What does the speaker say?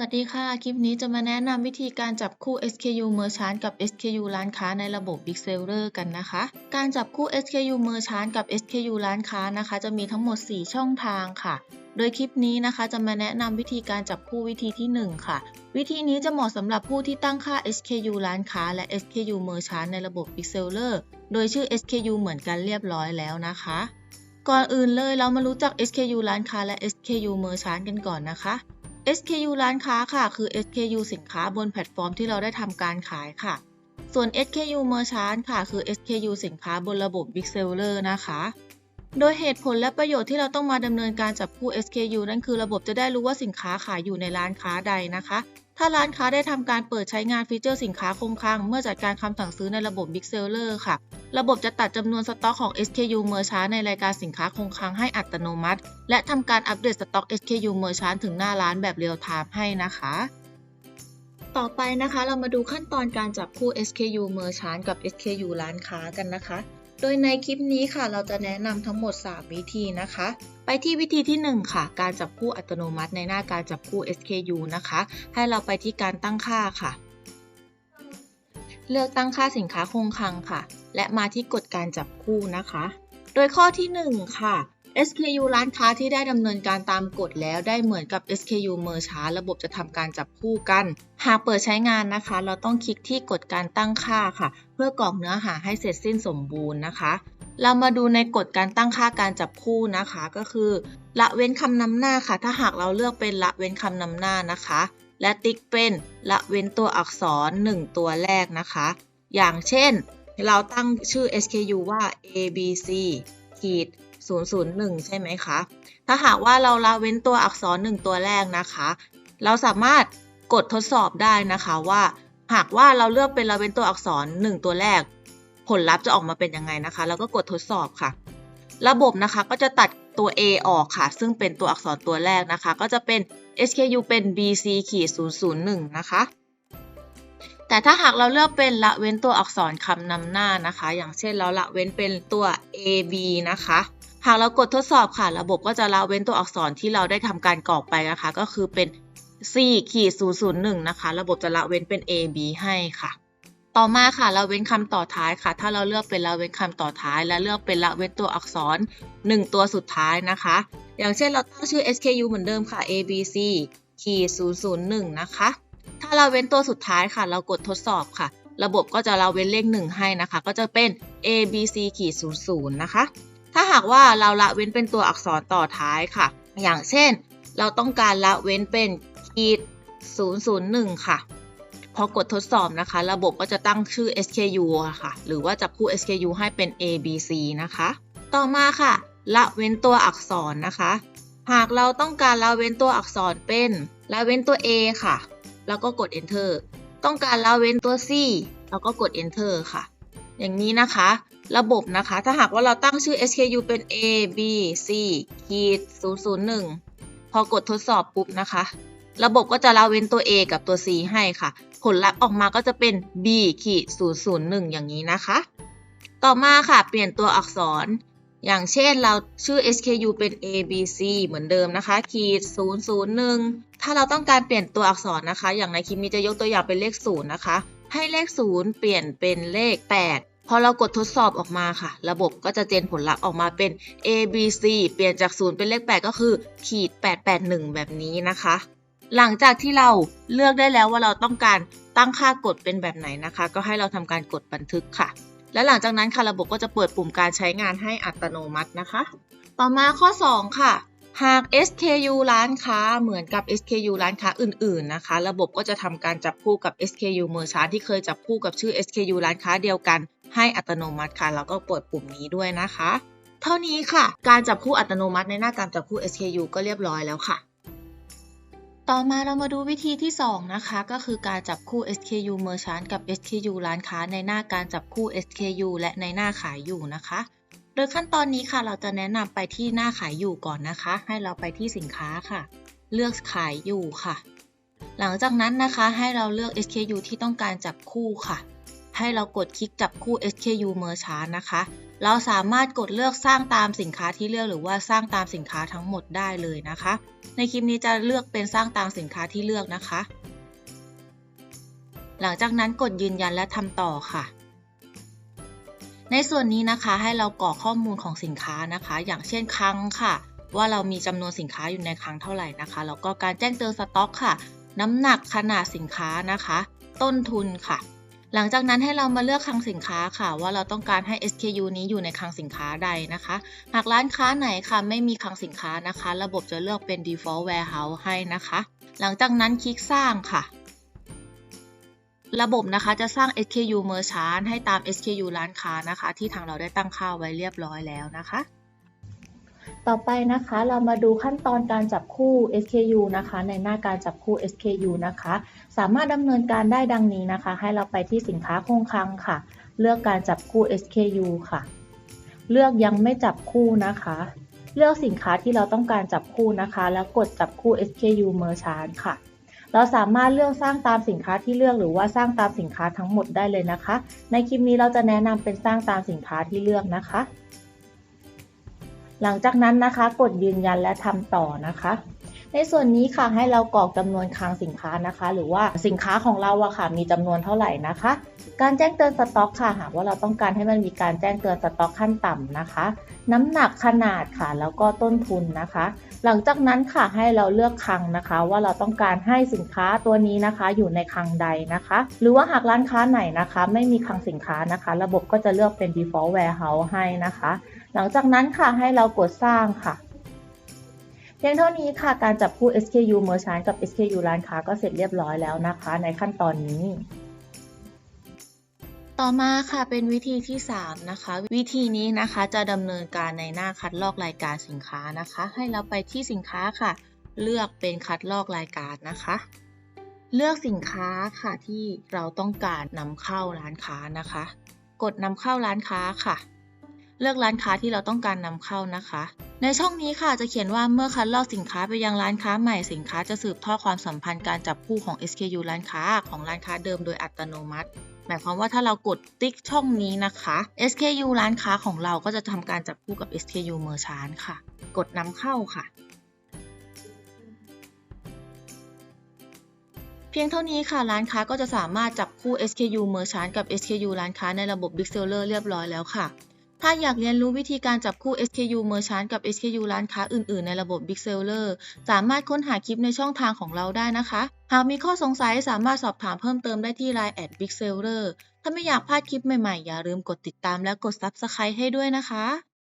วัสดีค่ะ คลิปนี้จะมาแนะนำวิธีการจับคู่ SKU Merchant กับ SKU ร้านค้าในระบบ Big Seller กันนะคะ การจับคู่ SKU Merchant กับ SKU ร้านค้านะคะ จะมีทั้งหมด 4 ช่องทางค่ะ โดยคลิปนี้นะคะจะมาแนะนำวิธีการจับคู่วิธีที่ 1 ค่ะ วิธีนี้จะเหมาะสำหรับผู้ที่ตั้งค่า SKU ร้านค้าและ SKU Merchant ในระบบ Big Seller โดยชื่อ SKU เหมือนกันเรียบร้อยแล้วนะคะ ก่อนอื่นเลยเรามารู้จัก SKU ร้านค้าและ SKU Merchant กันก่อนนะคะ SKU ร้านค้าค่ะ คือ SKU สินค้าบนแพลตฟอร์มที่เราได้ทำการขายค่ะ ส่วน SKU Merchant ค่ะ คือ SKU สินค้าบนระบบ Big Seller นะคะ โดยเหตุผลและประโยชน์ที่เราต้องมาดำเนินการจับคู่ SKU นั่นคือระบบจะได้รู้ว่าสินค้าขายอยู่ในร้านค้าใดนะคะ ถ้าร้านค้าได้ทำการเปิดใช้งานฟีเจอร์สินค้าคงคลังเมื่อจัดการคำสั่งซื้อในระบบ Big Seller ค่ะ ระบบจะตัดจำนวนสต็อกของ SKU Merchant ในรายการสินค้าคงคลังให้อัตโนมัติ และทำการอัปเดตสต็อก SKU Merchant ถึงหน้าร้านแบบเรียลไทม์ให้นะคะ ต่อไปนะคะเรามาดูขั้นตอนการจับคู่ SKU Merchant กับ SKU ร้านค้ากันนะคะ โดยในคลิปนี้ค่ะ เราจะแนะนำทั้งหมด 3 วิธีนะคะ ไปที่วิธีที่ 1 ค่ะ การจับคู่อัตโนมัติในหน้าการจับคู่ SKU นะคะ ให้เราไปที่การตั้งค่าค่ะ เลือกตั้งค่าสินค้าคงคลังค่ะ และมาที่กฎการจับคู่นะคะ โดยข้อที่ 1 ค่ะ SKU ร้านค้าที่ได้ดำเนินการตามกฎแล้วได้เหมือนกับ SKU Merchant ระบบจะทำการจับคู่กัน หากเปิดใช้งานนะคะ เราต้องคลิกที่กฎการตั้งค่าค่ะ เพื่อกรอกเนื้อหาให้เสร็จสิ้นสมบูรณ์นะคะ เรามาดูในกฎการตั้งค่าการจับคู่นะคะก็คือ ละเว้นคำนำหน้าค่ะ ถ้าหากเราเลือกเป็นละเว้นคำนำหน้านะคะ และติ๊กเป็นละเว้นตัวอักษร 1 ตัวแรกนะคะ อย่างเช่น เราตั้งชื่อ SKU ว่า ABC ขีด 001 ใช่ไหมคะ ถ้าหากว่าเราละเว้นตัวอักษร 1 ตัวแรกนะคะ เราสามารถกดทดสอบได้นะคะว่า หากว่าเราเลือกเป็นละเว้นตัวอักษร 1 ตัวแรก ผลลัพธ์จะออกมาเป็นยังไงนะคะ แล้วก็กดทดสอบค่ะ ระบบนะคะก็จะตัดตัว A ออกค่ะ ซึ่งเป็นตัวอักษรตัวแรกนะคะ ก็จะเป็น SKU เป็น BC ขีด001 นะคะ แต่ถ้าหากเราเลือกเป็นละเว้นตัวอักษรคำนำหน้านะคะ อย่างเช่นเราละเว้นเป็นตัว AB นะคะ หากเรากดทดสอบค่ะ ระบบก็จะละเว้นตัวอักษรที่เราได้ทำการกรอกไปนะคะ ก็คือเป็น C ขีด001 นะคะ ระบบจะละเว้นเป็น AB ให้ค่ะ ต่อมาค่ะละเว้นคำต่อท้ายค่ะ ถ้าเราเลือกเป็นละเว้นคำต่อท้าย และเลือกเป็นละเว้นตัวอักษร 1 ตัวสุดท้ายนะคะ อย่างเช่นเราตั้งชื่อ SKU เหมือนเดิมค่ะ ABC ขีด001 นะคะ ถ้าเราเว้นตัวสุดท้ายค่ะ เรากดทดสอบค่ะ ระบบก็จะเราเว้นเลข 1 ให้นะคะ ก็จะเป็น ABC ขีด00 นะคะ ถ้าหากว่าเราละเว้นเป็นตัวอักษรต่อท้ายค่ะ อย่างเช่น เราต้องการละเว้นเป็นขีด001 ค่ะ พอกดทดสอบนะคะ ระบบก็จะตั้งชื่อ SKU ค่ะ หรือว่าจับคู่ SKU ให้เป็น ABC นะคะ ต่อมาค่ะ ละเว้นตัวอักษรนะคะ หากเราต้องการละเว้นตัวอักษรเป็นละเว้นตัว A ค่ะ แล้วก็กด enter ต้องการละเว้นตัว C แล้วก็กด enter ค่ะ อย่างนี้นะคะ ระบบนะคะ ถ้าหากว่าเราตั้งชื่อ SKU เป็น A B C ขีด001 พอกดทดสอบปุ๊บนะคะ ระบบก็จะละเว้นตัว A กับตัว C ให้ค่ะ ผลลัพธ์ออกมาก็จะเป็น B ขีด001 อย่างนี้นะคะ ต่อมาค่ะ เปลี่ยนตัวอักษร อย่างเช่นเราชื่อ SKU เป็น A B C เหมือนเดิมนะคะ ขีด001 ถ้าเราต้องการเปลี่ยนตัวอักษรนะคะ อย่างในคลิปนี้จะยกตัวอย่างเป็นเลข0นะคะ ให้เลข 0 เปลี่ยนเป็นเลข 8 พอเรากดทดสอบออกมาค่ะ ระบบก็จะเจนผลลัพธ์ออกมาเป็น A B C เปลี่ยนจาก 0 เป็นเลข 8 ก็คือขีด 881 แบบนี้นะคะ หลังจากที่เราเลือกได้แล้วว่าเราต้องการตั้งค่ากดเป็นแบบไหนนะคะ ก็ให้เราทำการกดบันทึกค่ะ และหลังจากนั้นค่ะระบบก็จะเปิดปุ่มการใช้งานให้อัตโนมัตินะคะ ต่อมาข้อ 2 ค่ะ หาก SKU ร้านค้าเหมือนกับ SKU ร้านค้าอื่น ๆ นะคะ ระบบก็จะทำการจับคู่กับ SKU Merchant ที่เคยจับคู่กับชื่อ SKU ร้านค้าเดียวกัน ให้อัตโนมัติค่ะ แล้วก็เปิดปุ่มนี้ด้วยนะคะ เท่านี้ค่ะ การจับคู่อัตโนมัติในหน้าการจับคู่ SKU ก็เรียบร้อยแล้วค่ะ ต่อมาเรามาดูวิธีที่ 2 นะคะ ก็คือการจับคู่ SKU Merchant กับ SKU ร้านค้าในหน้าการจับคู่ SKU และในหน้าขายอยู่นะคะ โดยขั้นตอนนี้ค่ะ เราจะแนะนำไปที่หน้าขายอยู่ก่อนนะคะ ให้เราไปที่สินค้าค่ะ เลือกขายอยู่ค่ะ หลังจากนั้นนะคะให้เราเลือก SKU ที่ต้องการจับคู่ค่ะ ให้เรากดคลิกจับคู่ SKU Merchant นะคะ เราสามารถกดเลือกสร้างตามสินค้าที่เลือกหรือว่าสร้างตามสินค้าทั้งหมดได้เลยนะคะ ในคลิปนี้จะเลือกเป็นสร้างตามสินค้าที่เลือกนะคะ หลังจากนั้นกดยืนยันและทำต่อค่ะ ในส่วนนี้นะคะให้เรากรอกข้อมูลของสินค้านะคะ อย่างเช่นคลังค่ะ ว่าเรามีจำนวนสินค้าอยู่ในคลังเท่าไหร่นะคะแล้วก็การแจ้งเตือนสต็อกค่ะ น้ำหนักขนาดสินค้านะคะ ต้นทุนค่ะ หลังจากนั้นให้เรามาเลือกคลังสินค้าค่ะ ว่าเราต้องการให้ SKU นี้อยู่ในคลังสินค้าใดนะคะ หากร้านค้าไหนค่ะไม่มีคลังสินค้านะคะ ระบบจะเลือกเป็น default warehouse ให้นะคะ หลังจากนั้นคลิกสร้างค่ะ ระบบนะคะจะสร้าง SKU Merchant ให้ตาม SKU ร้านค้านะคะ ที่ทางเราได้ตั้งค่าไว้เรียบร้อยแล้วนะคะ ต่อไปนะคะเรามาดูขั้นตอนการจับคู่ SKU นะคะ ในหน้าการจับคู่ SKU นะคะ สามารถดำเนินการได้ดังนี้นะคะ ให้เราไปที่สินค้าคงคลังค่ะ เลือกการจับคู่ SKU ค่ะ เลือกยังไม่จับคู่นะคะ เลือกสินค้าที่เราต้องการจับคู่นะคะ แล้วกดจับคู่ SKU Merchant ค่ะ เราสามารถเลือกสร้างตามสินค้าที่เลือกหรือว่าสร้างตามสินค้าทั้งหมดได้เลยนะคะ ในคลิปนี้เราจะแนะนำเป็นสร้างตามสินค้าที่เลือกนะคะ หลังจากนั้นนะคะ กดยืนยันและทำต่อนะคะ ในส่วนนี้ค่ะให้เรากรอกจำนวนคลังสินค้านะคะ หรือว่าสินค้าของเราอะค่ะมีจำนวนเท่าไหร่นะคะ การแจ้งเตือนสต็อกค่ะหากว่าเราต้องการให้มันมีการแจ้งเตือนสต็อกขั้นต่ำนะคะ น้ำหนักขนาดค่ะแล้วก็ต้นทุนนะคะ หลังจากนั้นค่ะให้เราเลือกคลังนะคะ ว่าเราต้องการให้สินค้าตัวนี้นะคะ อยู่ในคลังใดนะคะ หรือว่าหากร้านค้าไหนนะคะ ไม่มีคลังสินค้านะคะ ระบบก็จะเลือกเป็น default warehouse ให้นะคะ หลังจากนั้นค่ะให้เรากดสร้างค่ะเพียงเท่านี้ค่ะการจับคู่ SKU Merchant กับ SKU ร้านค้าก็เสร็จเรียบร้อยแล้วนะคะ ในขั้นตอนนี้ ต่อมาค่ะเป็นวิธีที่ 3 นะคะ วิธีนี้นะคะจะดำเนินการในหน้าคัดลอกรายการสินค้านะคะ ให้เราไปที่สินค้าค่ะ เลือกเป็นคัดลอกรายการนะคะ เลือกสินค้าค่ะที่เราต้องการนำเข้าร้านค้านะคะ กดนำเข้าร้านค้าค่ะ เลือกร้านค้าที่เราต้องการนำเข้านะคะ ในช่องนี้ค่ะจะเขียนว่าเมื่อคัดลอกสินค้าไปยังร้านค้าใหม่สินค้าจะสืบทอดความสัมพันธ์การจับคู่ของ SKU ร้านค้าของร้านค้าเดิมโดยอัตโนมัติ หมายความว่าถ้าเรากดติ๊กช่องนี้นะคะ SKU ร้านค้าของเราก็จะทำการจับคู่กับ SKU Merchant ค่ะ กดนำเข้าค่ะ เพียงเท่านี้ค่ะ ร้านค้าก็จะสามารถจับคู่ SKU Merchant กับ SKU ร้านค้าในระบบ Big Seller เรียบร้อยแล้วค่ะ ถ้าอยากเรียนรู้วิธีการจับคู่ SKU Merchant กับ SKU ร้านค้าอื่น ๆ ในระบบ Big Seller สามารถค้นหาคลิปในช่องทางของเราได้นะคะ หากมีข้อสงสัยสามารถสอบถามเพิ่มเติมได้ที่ Line at Big Seller ถ้าไม่อยากพลาดคลิปใหม่ ๆ อย่าลืมกดติดตามและกด Subscribe ให้ด้วยนะคะ